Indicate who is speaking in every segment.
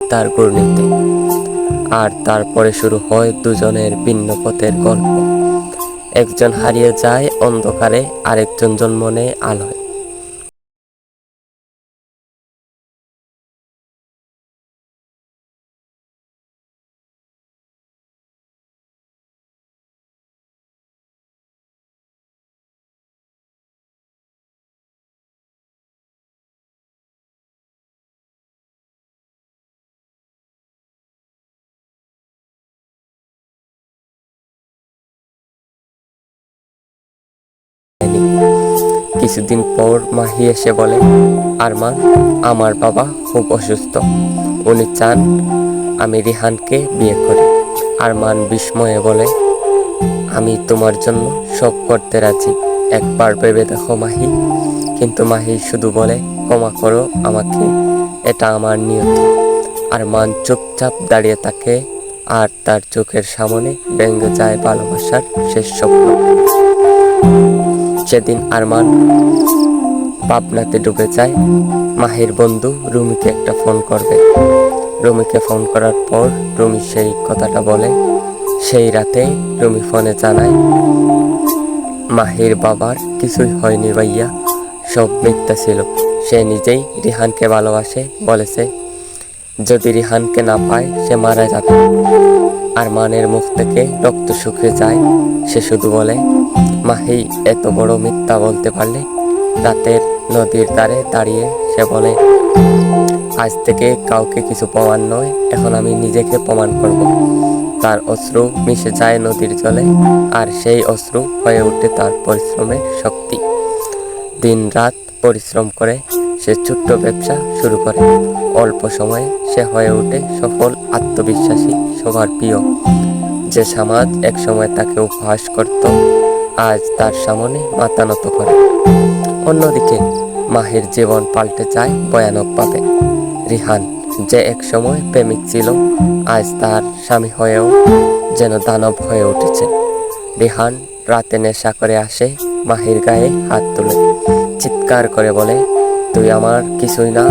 Speaker 1: তার ঘূর্ণিতে আর তারপরে শুরু হয় দুজনের ভিন্ন পথের গল্প। একজন হারিয়ে যায় অন্ধকারে, আরেকজন জন্ম নেয় আলোয়। কিছুদিন পর মাহি এসে বলে, আরমান, আমার বাবা খুব অসুস্থ। উনি চান আমি রিহানকে বিয়ে করি। আরমান বিস্ময়ে বলে, আমি তোমার জন্য সব করতে রাজি। একবার ভেবে দেখো মাহি। কিন্তু মাহি শুধু বলে, ক্ষমা করো আমাকে, এটা আমার নিয়ত। আর মান চুপচাপ দাঁড়িয়ে থাকে আর তার চোখের সামনে ভেঙে যায় ভালোবাসার শেষ স্বপ্ন। সেদিন আরমান পাবনাতে ডুবে যায়, মাহির বন্ধু রুমিকে একটা ফোন করবে। রুমিকে ফোন করার পর রুমি সেই কথাটা বলে। সেই রাতে রুমি ফোনে জানায়, মাহির বাবার কিছুই হয়নি ভাইয়া, সব মিথ্যা ছিল। সে নিজেই রিহানকে ভালোবাসে, বলেছে, যদি রিহানকে না পায়, সে মারা যাবে। আর মানের মুখ থেকে রক্ত শুকিয়ে যায়, সে শুধু বলে মাহি এত বড় মিথ্যা বলতে পারলে? রাতের নদীর ধারে দাঁড়িয়ে সে বলে, আজ থেকে কাউকে কিছু প্রমাণ নয়, এখন আমি নিজেকে প্রমাণ করব। তার অশ্রু মিশে যায় নদীর জলে, আর সেই অশ্রু হয়ে ওঠে তার পরিশ্রমের শক্তি। দিন রাত পরিশ্রম করে সে ছোট্ট ব্যবসা শুরু করে। অল্প সময়ে সে হয়ে ওঠে সফল আত্মবিশ্বাসী সবার প্রিয়। যে সমাজ একসময় তাকে উপহাস করত, আজ তার সামনে মাথা নত করে। অন্যদিকে, মাহির জীবন পাল্টে যায় ভয়ানকভাবে রিহান যে একসময় প্রেমিক ছিল, আজ তার স্বামী হয়েও যেন দানব হয়ে উঠেছে। রিহান রাতে নেশা করে আসে মাহির গায়ে হাত তুলে, চিৎকার করে বলে তুই আমার কিছুই না,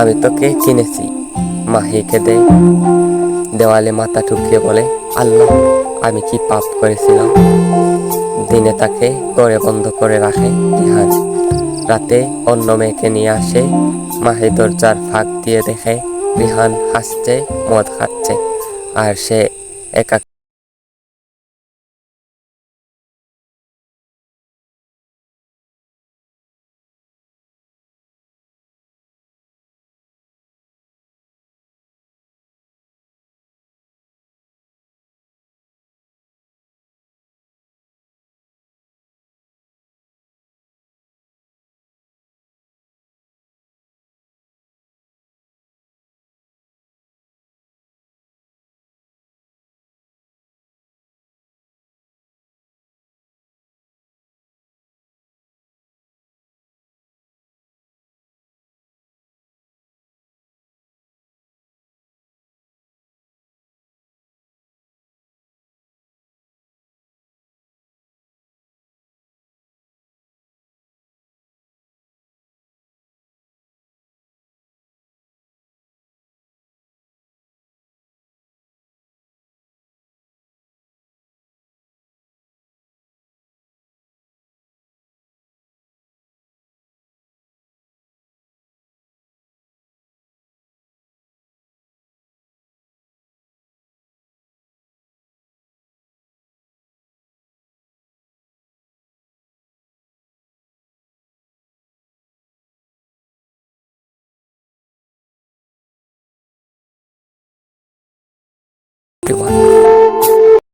Speaker 1: আমি তোকে কিনেছি মাহি কেঁদে দেওয়ালে মাথা ঠুকিয়ে বলে, আল্লাহ, আমি কি পাপ করেছিলাম? দিনে তাকে ঘরে বন্ধ করে রাখে রিহান রাতে অন্য মেয়েকে নিয়ে আসে, মাহি দরজার ফাঁক দিয়ে দেখে রিহান হাসছে, মদ খাচ্ছে, আর সে একা Cái.